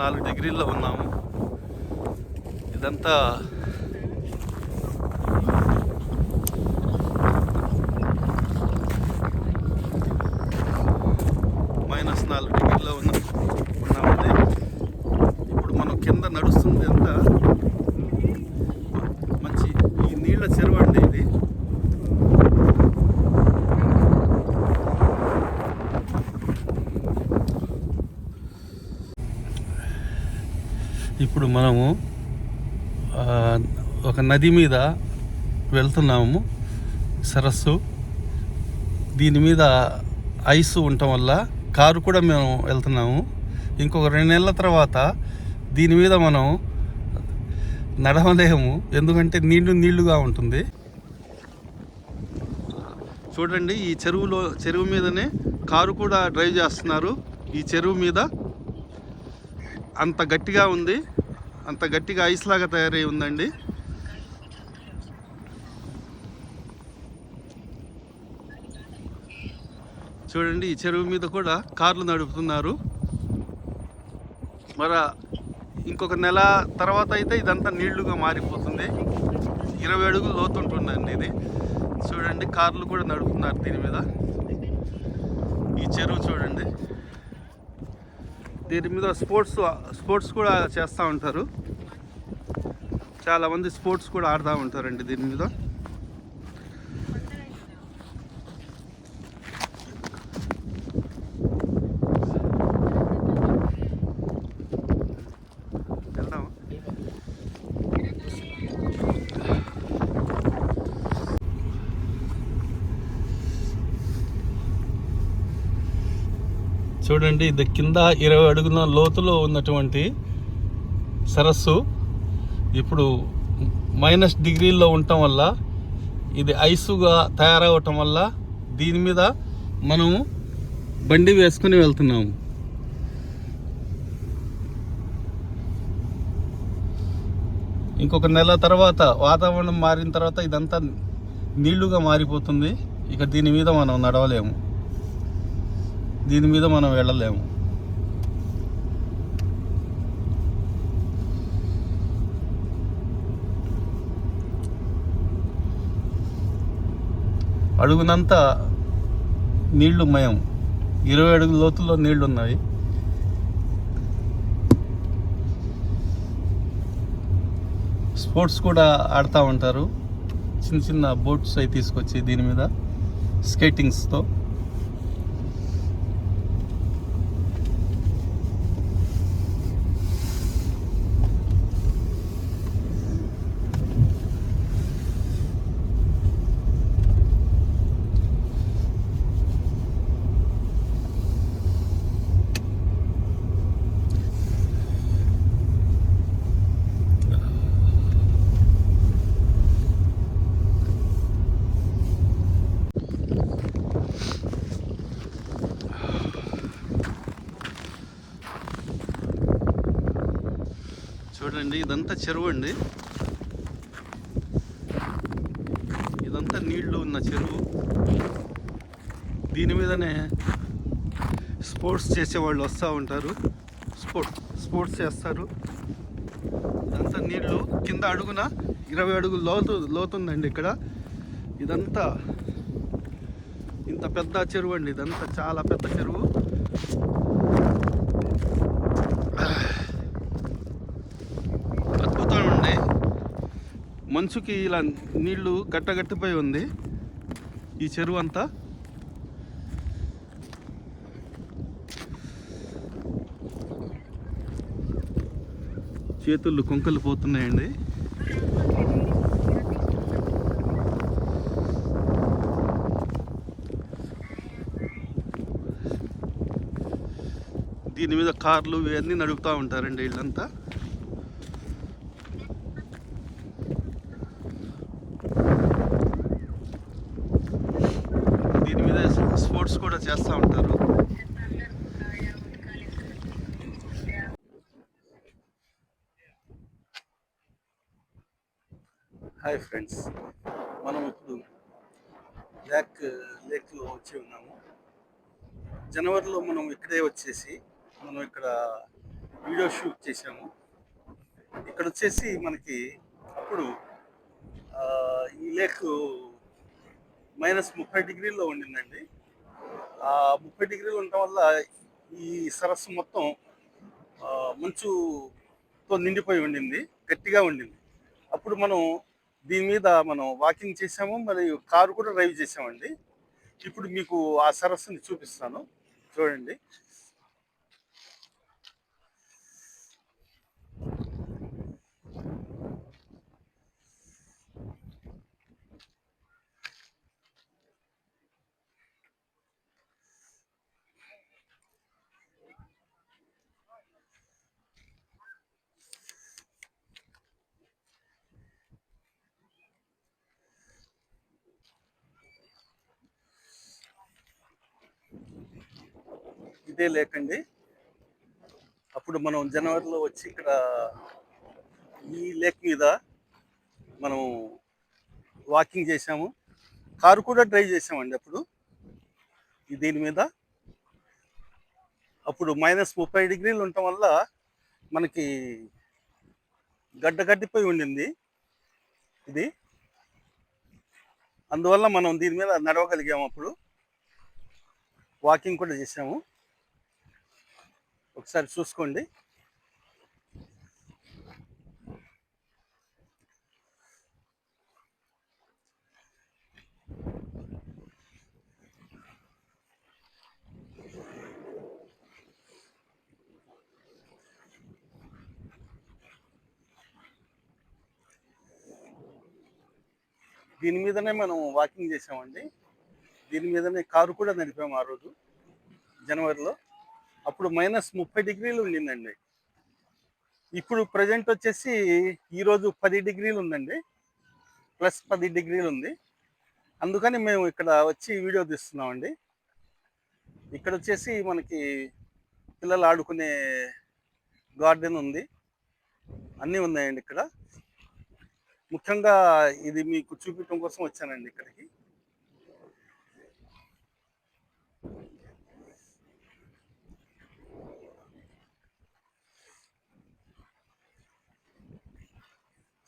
నాలుగు డిగ్రీల్లో ఉన్నాము. ఇదంతా మైనస్ నాలుగు డిగ్రీలో ఉన్న ఉన్నామండి ఇప్పుడు మనం కింద నడుస్తుంది అంతా మంచి ఈ నీళ్ళ చెరువు అండి ఇది ఇప్పుడు మనము ఒక నది మీద వెళ్తున్నాము సరస్సు. దీని మీద ఐస్ ఉండటం వల్ల కారు కూడా మేము వెళ్తున్నాము. ఇంకొక రెండు నెలల తర్వాత దీని మీద మనం నడవలేము. ఎందుకంటే నీళ్ళు నీళ్ళుగా ఉంటుంది. చూడండి ఈ చెరువులో చెరువు మీదనే కారు కూడా డ్రైవ్ చేస్తున్నారు. ఈ చెరువు మీద అంత గట్టిగా ఉంది. అంత గట్టిగా ఐస్ లాగా తయారై ఉందండి. చూడండి ఈ చెరువు మీద కూడా కార్లు నడుపుతున్నారు. మరి ఇంకొక నెల తర్వాత అయితే ఇదంతా నీళ్ళుగా మారిపోతుంది. ఇరవై అడుగులు లోతుంటుందండి ఇది. చూడండి కార్లు కూడా నడుపుతున్నారు దీని మీద. ఈ చెరువు చూడండి. దీని మీద స్పోర్ట్స్ స్పోర్ట్స్ కూడా చేస్తూ ఉంటారు. చాలామంది స్పోర్ట్స్ కూడా ఆడుతూ ఉంటారండి దీని మీద. చూడండి ఇది కింద ఇరవై అడుగుల లోతులో ఉన్నటువంటి సరస్సు. ఇప్పుడు మైనస్ డిగ్రీల్లో ఉండటం వల్ల ఇది ఐసుగా తయారవటం వల్ల దీని మీద మనము బండి వేసుకుని వెళ్తున్నాము. ఇంకొక నెల తర్వాత వాతావరణం మారిన తర్వాత ఇదంతా నీళ్ళుగా మారిపోతుంది. ఇక దీని మీద మనం నడవలేము. దీని మీద మనం వెళ్ళలేము. అడుగునంత నీళ్ళు మయం ఇరవై అడుగుల లోతుల్లో నీళ్ళు ఉన్నాయి స్పోర్ట్స్ కూడా ఆడుతూ ఉంటారు. చిన్న చిన్న బోట్స్ అవి తీసుకొచ్చి దీని మీద స్కేటింగ్స్తో. అండి ఇదంతా చెరువు అండి. ఇదంతా నీళ్ళు ఉన్న చెరువు. దీని మీదనే స్పోర్ట్స్ చేసే వాళ్ళు వస్తూ ఉంటారు. స్పోర్ట్స్ స్పోర్ట్స్ చేస్తారు. ఇదంతా నీళ్ళు కింద అడుగున ఇరవై అడుగులు లోతు లోతుందండి ఇక్కడ. ఇదంతా ఇంత పెద్ద చెరువు అండి ఇదంతా చాలా పెద్ద చెరువు అద్భుతం అండి మంచుకి ఇలా నీళ్ళు గట్టగట్టిపోయి ఉంది. ఈ చెరువు అంతా. చేతుళ్ళు కొంకలు పోతున్నాయండి. దీని మీద కార్లు ఇవన్నీ నడుపుతూ ఉంటారండి వీళ్ళంతా దీని మీద స్పోర్ట్స్ కూడా చేస్తూ ఉంటారు హాయ్ ఫ్రెండ్స్. మనం ఇప్పుడు బ్లాక్ లేక్లో వచ్చి ఉన్నాము. జనవరిలో మనం ఇక్కడే వచ్చేసి మనం ఇక్కడ వీడియో షూట్ చేసాము ఇక్కడ వచ్చేసి మనకి అప్పుడు ఈ లేక్ మైనస్ ముప్పై డిగ్రీల్లో ఉండిందండి. ఆ ముప్పై డిగ్రీలు ఉండటం వల్ల ఈ సరస్సు మొత్తం మంచుతో నిండిపోయి ఉండింది. గట్టిగా ఉండింది. అప్పుడు మనం దీని మీద మనం వాకింగ్ చేసాము మరియు కారు కూడా డ్రైవ్ చేసామండి. ఇప్పుడు మీకు ఆ సరస్సుని చూపిస్తాను. చూడండి. ఇదే లేకండి. అప్పుడు మనం జనవరిలో వచ్చి ఇక్కడ ఈ లేక్ మీద మనం వాకింగ్ చేసాము కారు కూడా డ్రైవ్ చేసామండి అప్పుడు. దీని మీద. అప్పుడు మైనస్ ముప్పై డిగ్రీలు ఉండటం వల్ల మనకి గడ్డ గడ్డిపోయి ఉండింది. ఇది. అందువల్ల మనం దీని మీద నడవగలిగాము అప్పుడు. వాకింగ్ కూడా చేసాము ఒకసారి చూసుకోండి. దీని మీదనే మనం వాకింగ్ చేసామండి. దీని మీదనే కారు కూడా నడిపాము ఆ రోజు జనవరిలో. అప్పుడు మైనస్ ముప్పై డిగ్రీలు ఉండిందండి. ఇప్పుడు ప్రజెంట్ వచ్చేసి ఈరోజు పది డిగ్రీలు ఉందండి. ప్లస్ పది డిగ్రీలు ఉంది. అందుకని మేము ఇక్కడ వచ్చి వీడియో తీస్తున్నామండి. ఇక్కడ వచ్చేసి మనకి పిల్లలు ఆడుకునే గార్డెన్ ఉంది. అన్నీ ఉన్నాయండి ఇక్కడ. ముఖ్యంగా ఇది మీకు చూపించడం కోసం వచ్చానండి ఇక్కడికి.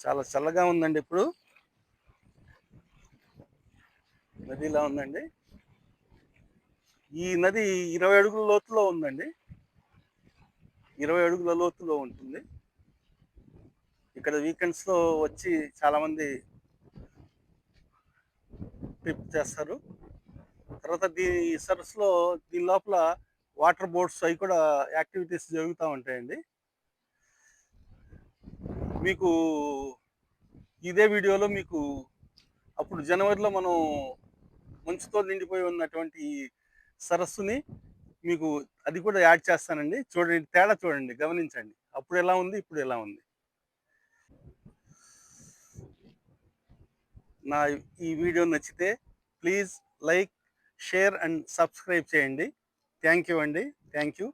చాలా చల్లగా ఉందండి ఇప్పుడు. నది ఇలా ఉందండి. ఈ నది ఇరవై అడుగుల లోతులో ఉందండి. ఇరవై అడుగుల లోతులో ఉంటుంది. ఇక్కడ వీకెండ్స్లో వచ్చి చాలామంది ట్రిప్ చేస్తారు. తర్వాత దీని సరస్సులో దీని లోపల వాటర్ బోట్స్ అవి కూడా యాక్టివిటీస్ జరుగుతూ ఉంటాయండి. మీకు ఇదే వీడియోలో మీకు అప్పుడు జనవరిలో మనం మంచుతో నిండిపోయి ఉన్నటువంటి సరస్సుని మీకు అది కూడా యాడ్ చేస్తానండి. చూడండి తేడా చూడండి గమనించండి. అప్పుడు ఎలా ఉంది ఇప్పుడు ఎలా ఉంది? నా ఈ వీడియో నచ్చితే please like share and subscribe చేయండి. థ్యాంక్ యూ అండి. Thank you.